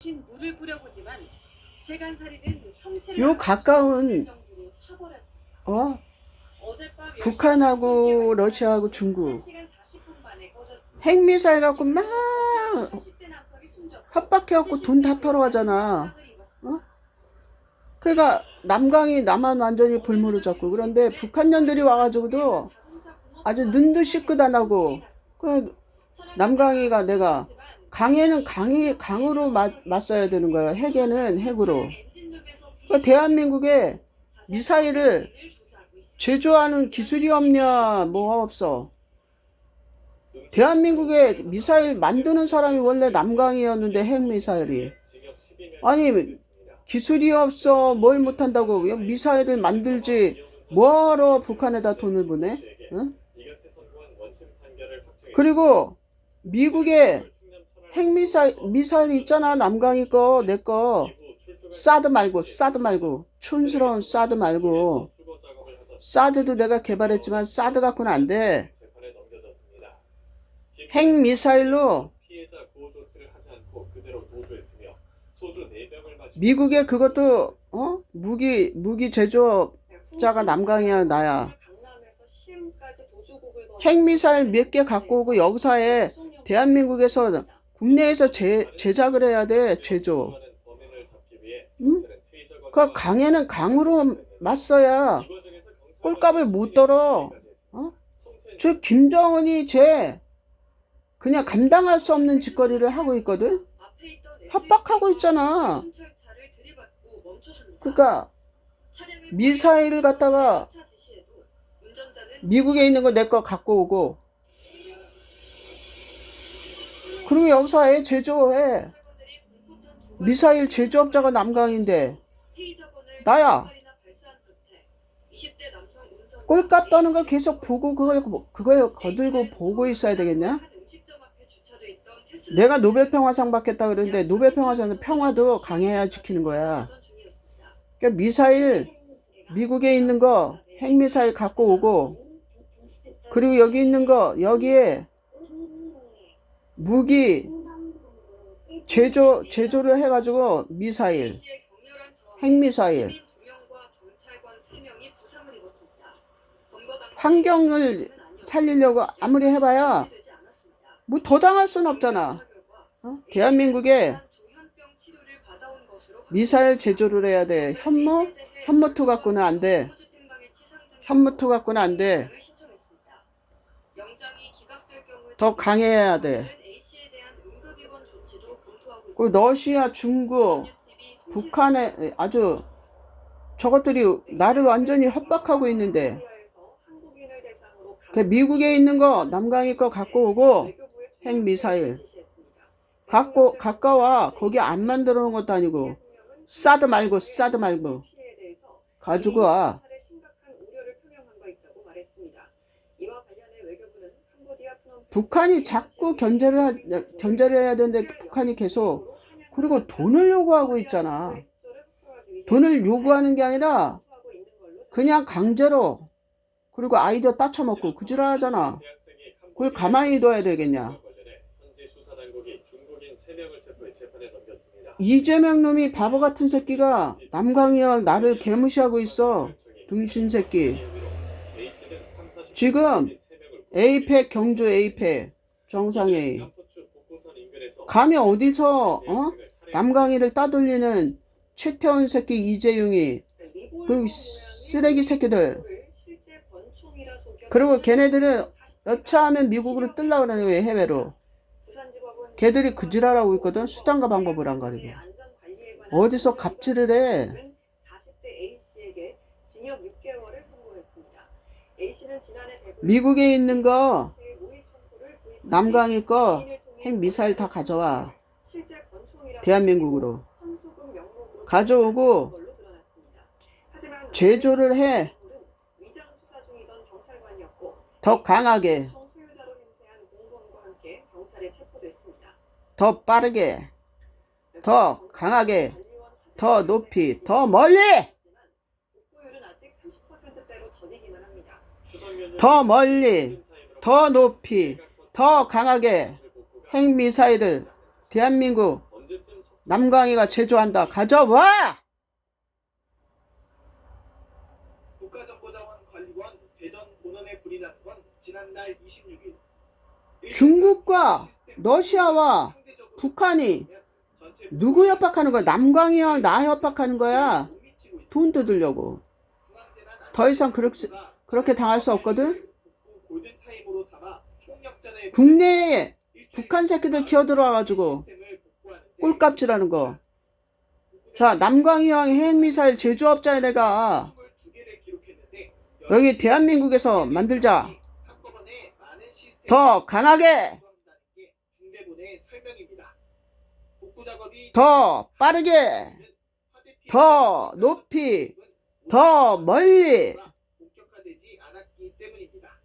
신 물을 뿌려보지만 세간살이는 형체를 요 가까운 없을 정도로 타버렸습니다. 어? 어젯밤 10시 북한하고 30분 러시아하고 중국 1시간 40분 만에 꺼졌습니다. 핵미사일 갖고 막 80대 남성이 숨졌고 협박해갖고 돈 다 70대 털어가잖아. 부상을 입었습니다. 그러니까 남강이 나만 완전히 볼모로 잡고 그런데 북한 년들이 와가지고도 아주 눈도 안 하고 그 남강이가 내가 강에는 강이 강으로 맞, 맞서야 되는 거야. 핵에는 핵으로. 그러니까 대한민국에 미사일을 제조하는 기술이 없냐 뭐가 없어. 대한민국에 미사일 만드는 사람이 원래 남강이었는데 핵 미사일이 아니 기술이 없어 뭘 못한다고 왜 미사일을 만들지 뭐하러 북한에다 돈을 보내? 응? 그리고 미국의 핵미사일 미사일 있잖아 남강이 거 내 거. 사드 말고 사드 말고. 촌스러운 사드 말고. 사드도 내가 개발했지만 사드 갖고는 안 돼. 핵 미사일로 미국의 그것도 어? 무기 무기 제조업자가 남강이야 나야. 핵 미사일 몇 개 갖고 오고 여기서에 대한민국에서 국내에서 제, 제작을 해야 돼 제조. 응? 그 강에는 강으로 맞서야 꼴값을 못 떨어. 어? 저 김정은이 쟤 그냥 감당할 수 없는 짓거리를 하고 있거든. 협박하고 있잖아. 그러니까 미사일을 갖다가 미국에 있는 거 내 거 갖고 오고 그리고 애 제조해 미사일 제조업자가 남강인데 나야. 꼴값 떠는 거 계속 보고 그걸 그걸 거들고 보고 있어야 되겠냐? 내가 노벨 평화상 받겠다 그러는데 노벨 평화상은 평화도 강해야 지키는 거야. 그러니까 미사일 미국에 있는 거 핵미사일 갖고 오고 그리고 여기 있는 거 여기에 무기 제조 제조를 해가지고 미사일 핵미사일 환경을 살리려고 아무리 해봐야 뭐 더 당할 수는 없잖아. 어? 대한민국에 미사일 제조를 해야 돼. 현무 현무투 갖고는 안 돼. 현무투 갖고는 안 돼. 더 강해야 돼. 그 러시아, 중국, 북한에 아주 저것들이 나를 완전히 협박하고 있는데 그 미국에 있는 거 남강이 거 갖고 오고 핵 미사일 갖고 가까워. 거기 안 만들어 놓은 것도 아니고 사드 말고 사드 말고 가지고 와 북한이 자꾸 견제를 하, 견제를 해야 되는데 북한이 계속 그리고 돈을 요구하고 있잖아 돈을 요구하는 게 아니라 그냥 강제로 그리고 아이디어 따쳐먹고 그지랄하잖아 그걸 가만히 둬야 되겠냐 이재명 놈이 바보 같은 새끼가 남강이와 나를 개무시하고 있어. 등신 새끼. 지금 에이펙 경주 에이펙 정상회의. 감히 어디서 어? 남강이를 따돌리는 최태원 새끼 이재용이 그리고 쓰레기 새끼들. 그리고 걔네들은 여차하면 미국으로 뜰라 그러네 왜 해외로. 걔들이 그 지랄하고 있거든. 수단과 방법을 안 가리고. 어디서 갑질을 해. 미국에 있는 거 남강이 거핵 미사일 다 가져와. 대한민국으로. 가져오고 제조를 해. 더 강하게. 더 빠르게, 더 강하게, 더 높이, 더 멀리, 더 멀리, 더 높이, 더 강하게 핵미사일을 대한민국 남강이가 제조한다. 가져와! 국가정보자원관리원 대전 본원에 불이 난 건 지난달 26일. 중국과 러시아와 북한이 누구 협박하는 거야? 남강이랑 나 협박하는 거야. 돈 뜯으려고. 더 이상 그렇게, 그렇게 당할 수 없거든? 국내에 북한 새끼들 기어들어와가지고 꼴값질하는 거. 자, 남강이형 핵미사일 제조업자에 내가 여기 대한민국에서 만들자. 더 강하게, 더 빠르게, 더 높이, 더 멀리. 본격화되지 않았기 때문입니다.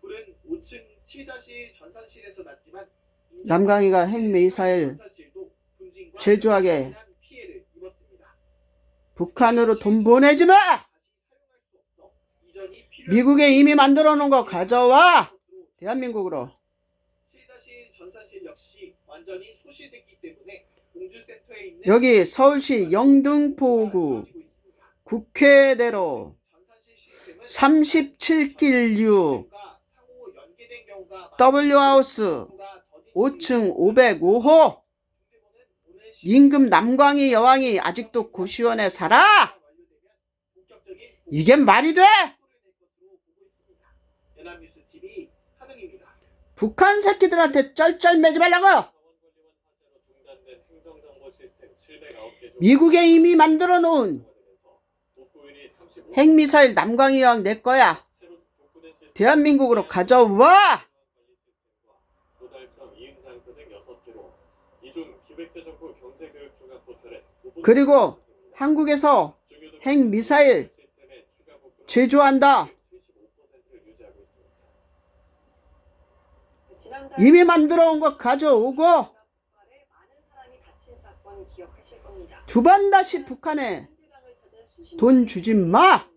불은 5층 7-1 전산실에서 났지만 남강이가 핵미사일 제조하게. 북한으로 돈 보내지 마! 미국에 이미 만들어 놓은 거 가져와! 대한민국으로. 7-1 전산실 역시 완전히 소실됐기 때문에 공주센터에 있는 여기 서울시 영등포구 국회대로 37길 6 W하우스 5층 505호 임금 남광희 여왕이 아직도 고시원에 살아? 이게 말이 돼? 북한 새끼들한테 쩔쩔매지 말라고! 미국에 이미 만들어 놓은 핵미사일 남광희 여왕 내 거야. 대한민국으로 가져와! 그리고 한국에서 핵미사일 제조한다. 이미 만들어 온 것 가져오고 두 번 다시 북한에 돈 주지 마.